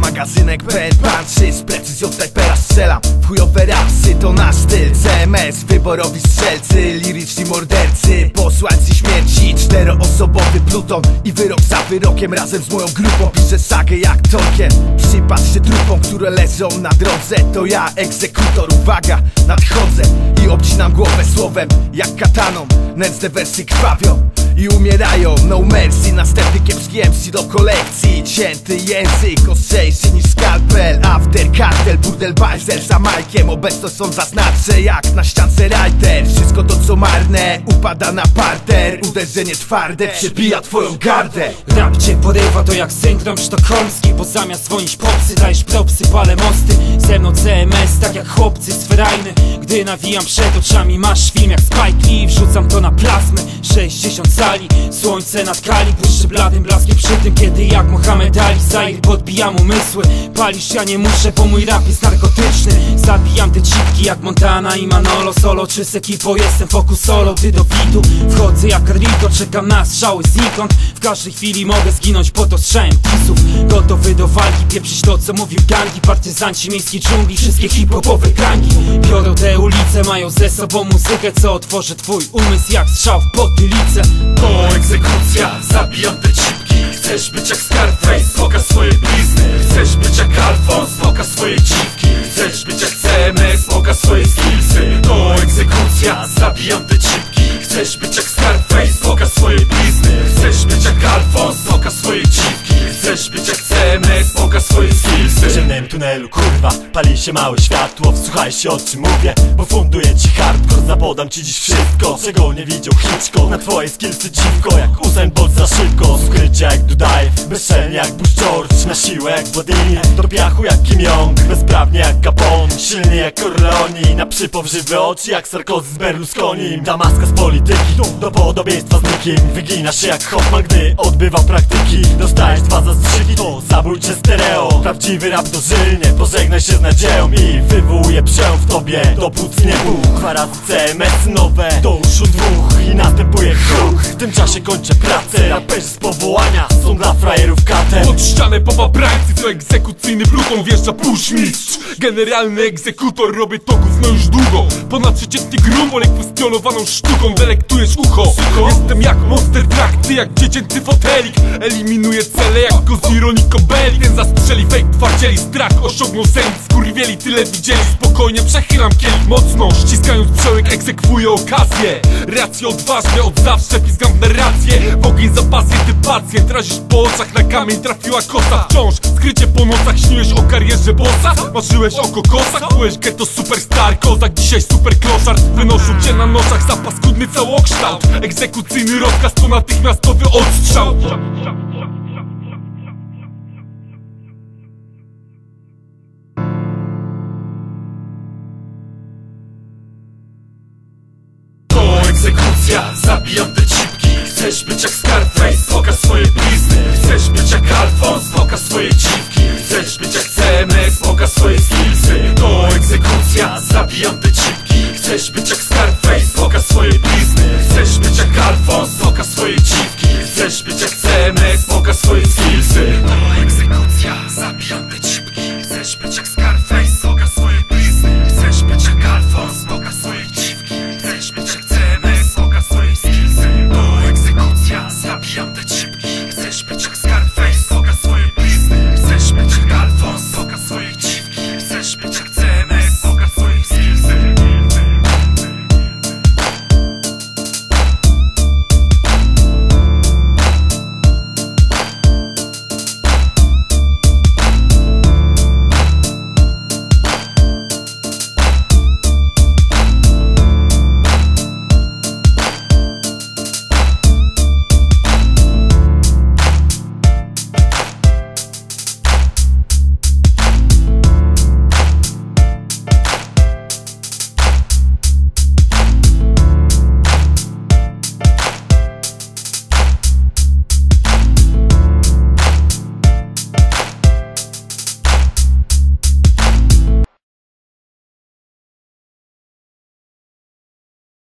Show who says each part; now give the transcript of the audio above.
Speaker 1: magazynek pen Punczy z precyzją snajpera strzelam W chujowe rapsy to nasz styl. CMS, wyborowi strzelcy Liryczni mordercy, posłańcy śmierci Czteroosobowy pluton. I wyrok za wyrokiem Razem z moją grupą. Piszę sagę jak Tolkien. Przypatrz się trupom, które leżą na drodze. To ja, egzekutor, uwaga, nadchodzę. I obcinam głowę słowem jak kataną Nędzne wersy krwawią i umierają. No mercy, następny kiepski MC do kolekcji Cięty język, ostrzejszy niż skalpel. After cartel, burdel bajzel za majkiem. Obecność są zaznaczę jak na ściance writer Wszystko to co marne, upada na parter. Uderzenie twarde, przebija twoją gardę.
Speaker 2: Rap cię porywa to jak syndrom sztokholmski. Bo zamiast dzwonić popsy dajesz propsy, palę mosty. Ze mną CMS tak jak chłopcy z ferajny. Gdy nawijam przed oczami masz film jak Spike Lee. Wrzucam to na plazmy, 60 sali Słońce nad kali, błyszczy bladym blaskiem Przy tym kiedy jak Mohamed Ali Zair podbijam umysły. Palisz ja nie muszę, bo mój rap jest narkotyczny. Zabijam te cipki jak Montana i Manolo Solo. Czy z ekipą jestem fokus solo? Gdy do bitu wchodzę jak Carlito Czekam na strzały znikąd. W każdej chwili mogę zginąć pod ostrzałem kisów Gotowy do walki, pieprzyć to co mówił gangi. Partyzanci miejskiej dżungli, wszystkie hip-hopowe gangi Biorą te ulice, mają ze sobą muzykę Co otworzy twój umysł jak strzał w potylicę.
Speaker 3: To egzekucja, zabijam te cipki. Chcesz być jak Scarface, pokaż swoje blizny. Chcesz być jak Alfons, pokaż swoje dziwki. Chcesz być jak CMS, pokaż swoje skillsy. To egzekucja, zabijam te cipki. Chcesz być jak
Speaker 4: tunelu kurwa Pali się małe światło. Wsłuchaj się o czym mówię Bo funduję ci hardcore. Zapodam ci dziś wszystko Czego nie widział Hitchcock. Na twoje skillsy dziwko Jak Usain Bolt za szybko. Skrycie jak Dudajew Bezczelnie jak Bush George. Na siłę jak Bodini Do piachu jak Kim Jong. Bezprawnie jak Capone Silnie jak Corleone. Na przypał żywe oczy jak Sarkozy z Berlusconi Damaska z polityki Do podobieństwa z nikim. Wyginasz się jak Hoffman Gdy odbywał praktyki. Dostajesz dwa zastrzyki To zabójcze stereo. Prawdziwy rap dożylnie Pożegnaj się z nadzieją I wywołuje przełom w tobie. Do płuc nie buch Dwa razy CMS nowe. Do uszu dwóch I następuje kruk W tym czasie kończę pracę Raperzy z powołania Są dla frajerów katem.
Speaker 5: Pod ścianę po paprańcy, co egzekucyjny pluton wjeżdża pushmistrz Generalny egzekutor, robię to gówno już długo Ponad przeciętny grumol, kwestionowaną sztuką delektujesz ucho. Jestem jak monster truck, ty jak dziecięcy fotelik. Eliminuję cele jak go z ironii kobeli Ten zastrzeli fake twardzieli strach, osiągnął zenit Skurwieli tyle widzieli, spokojnie przechylam kielich mocno Ściskając przełyk egzekwuję okazję Racje odważne, od zawsze pizgam w narrację. W ogień za pasję, ty pacjent Razisz po oczach, na kamień trafiła kosa. Wciąż skrycie po nocach, śniłeś o karierze bossa. Marzyłeś o kokosach, byłeś ghetto superstar. Kozak, dzisiaj super kloszar Wynoszą cię na noszach za paskudny całokształt. Egzekucyjny rozkaz to natychmiastowy odstrzał
Speaker 3: Ja zabijam te cipki. Chcesz być jak Scarface, pokaż swoje blizny. Chcesz być jak Alfons, pokaż swoje dziwki. Chcesz być jak CMS, pokaż swoje skillsy. To egzekucja,
Speaker 5: zabijam te cipki. Chcesz być jak Scarface, pokaż swoje blizny. Chcesz być jak Alfons, pokaż swoje dziwki. Chcesz być jak CMS, pokaż swoje skillsy.